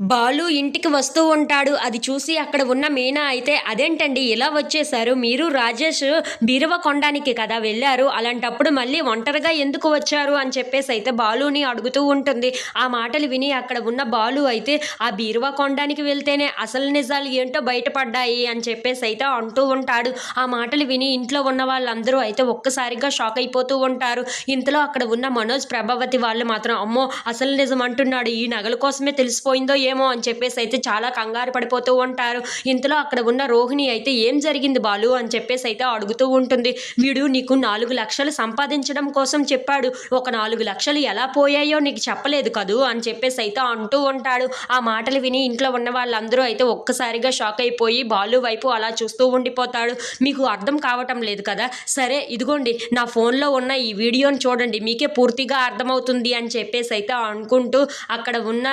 బాలు ఇంటికి వస్తూ ఉంటాడు. అది చూసి అక్కడ ఉన్న మీనా అయితే అదేంటండి ఇలా వచ్చేశారు? మీరు రాజేష్ బీరువ కొండానికి కదా వెళ్ళారు. అలాంటప్పుడు మళ్ళీ ఒంటరిగా ఎందుకు వచ్చారు? అని చెప్పేసి అయితే బాలుని అడుగుతూ ఉంటుంది. ఆ మాటలు విని అక్కడ ఉన్న బాలు అయితే ఆ బీరువా కొండానికి వెళ్తేనే అసలు నిజాలు ఏంటో బయటపడ్డాయి అని చెప్పేసి అయితే అంటూ ఉంటాడు. ఆ మాటలు విని ఇంట్లో ఉన్న వాళ్ళందరూ అయితే ఒక్కసారిగా షాక్ అయిపోతూ ఉంటారు. ఇంతలో అక్కడ ఉన్న మనోజ్ ప్రభావతి వాళ్ళు మాత్రం అమ్మో అసలు నిజం అంటున్నాడు. ఈ నగల కోసమే తెలిసిపోయిందో ఏమో అని చెప్పేసి అయితే చాలా కంగారు పడిపోతూ ఉంటారు. ఇంతలో అక్కడ ఉన్న రోహిణి అయితే ఏం జరిగింది బాలు అని చెప్పేసి అయితే అడుగుతూ ఉంటుంది. వీడు నీకు నాలుగు లక్షలు సంపాదించడం కోసం చెప్పాడు. ఒక నాలుగు లక్షలు ఎలా పోయాయో నీకు చెప్పలేదు కదూ అని చెప్పేసి అయితే అంటూ ఉంటాడు. ఆ మాటలు విని ఇంట్లో ఉన్న వాళ్ళందరూ అయితే ఒక్కసారిగా షాక్ అయిపోయి బాలు వైపు అలా చూస్తూ ఉండిపోతాడు. మీకు అర్థం కావటం లేదు కదా? సరే ఇదిగోండి నా ఫోన్లో ఉన్న ఈ వీడియోని చూడండి. మీకే పూర్తిగా అర్థమవుతుంది అని చెప్పేసి అయితే అనుకుంటూ అక్కడ ఉన్న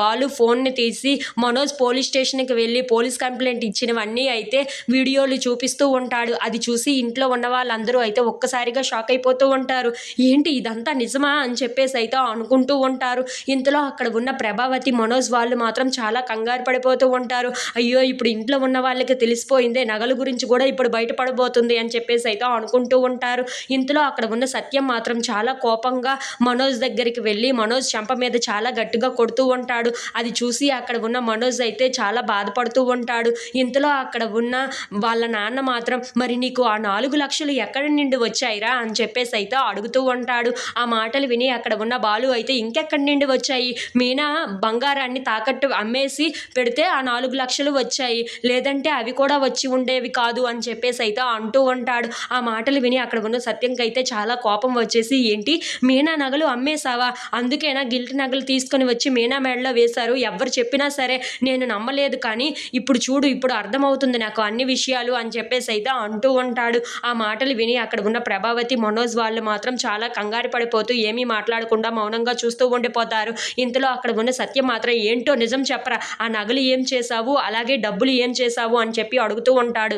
బాలు ఫోన్ ఫోన్ని తీసి మనోజ్ పోలీస్ స్టేషన్కి వెళ్ళి పోలీస్ కంప్లైంట్ ఇచ్చినవన్నీ అయితే వీడియోలు చూపిస్తూ ఉంటాడు. అది చూసి ఇంట్లో ఉన్న వాళ్ళందరూ అయితే ఒక్కసారిగా షాక్ అయిపోతూ ఉంటారు. ఏంటి ఇదంతా నిజమా అని చెప్పేసి అయితే అనుకుంటూ ఉంటారు. ఇంతలో అక్కడ ఉన్న ప్రభావతి మనోజ్ వాళ్ళు మాత్రం చాలా కంగారు పడిపోతూ ఉంటారు. అయ్యో ఇప్పుడు ఇంట్లో ఉన్న వాళ్ళకి తెలిసిపోయిందే నగల గురించి కూడా ఇప్పుడు బయటపడబోతుంది అని చెప్పేసి అయితే అనుకుంటూ ఉంటారు. ఇంతలో అక్కడ ఉన్న సత్యం మాత్రం చాలా కోపంగా మనోజ్ దగ్గరికి వెళ్ళి మనోజ్ చెంప మీద చాలా గట్టిగా కొడుతూ ఉంటాడు. అది చూసి అక్కడ ఉన్న మనోజ్ అయితే చాలా బాధపడుతూ ఉంటాడు. ఇంతలో అక్కడ ఉన్న వాళ్ళ నాన్న మాత్రం మరి నీకు ఆ నాలుగు లక్షలు ఎక్కడి నుండి వచ్చాయిరా? అని చెప్పేసి అయితే అడుగుతూ ఉంటాడు. ఆ మాటలు విని అక్కడ ఉన్న బాలు అయితే ఇంకెక్కడి నుండి వచ్చాయి? మీనా బంగారాన్ని తాకట్టు అమ్మేసి పెడితే ఆ నాలుగు లక్షలు వచ్చాయి. లేదంటే అవి కూడా వచ్చి ఉండేవి కాదు అని చెప్పేసి అయితే అంటూ ఉంటాడు. ఆ మాటలు విని అక్కడ ఉన్న సత్యంకి అయితే చాలా కోపం వచ్చేసి ఏంటి? మీనా నగలు అమ్మేశావా? అందుకేనా గిల్ట్ నగలు తీసుకొని వచ్చి మీనా మెడలో వేశారు? ఎవరు చెప్పినా సరే నేను నమ్మలేదు కానీ ఇప్పుడు చూడు ఇప్పుడు అర్థమవుతుంది నాకు అన్ని విషయాలు అని చెప్పేసి అయితే అంటూ ఉంటాడు. ఆ మాటలు విని అక్కడ ఉన్న ప్రభావతి మనోజ్ వాళ్ళు మాత్రం చాలా కంగారు పడిపోతూ ఏమీ మాట్లాడకుండా మౌనంగా చూస్తూ ఉండిపోతారు. ఇంతలో అక్కడ ఉన్న సత్యం మాత్రం ఏంటో నిజం చెప్పరా? ఆ నగలు ఏం చేశావు? అలాగే డబ్బులు ఏం చేశావు? అని చెప్పి అడుగుతూ ఉంటాడు.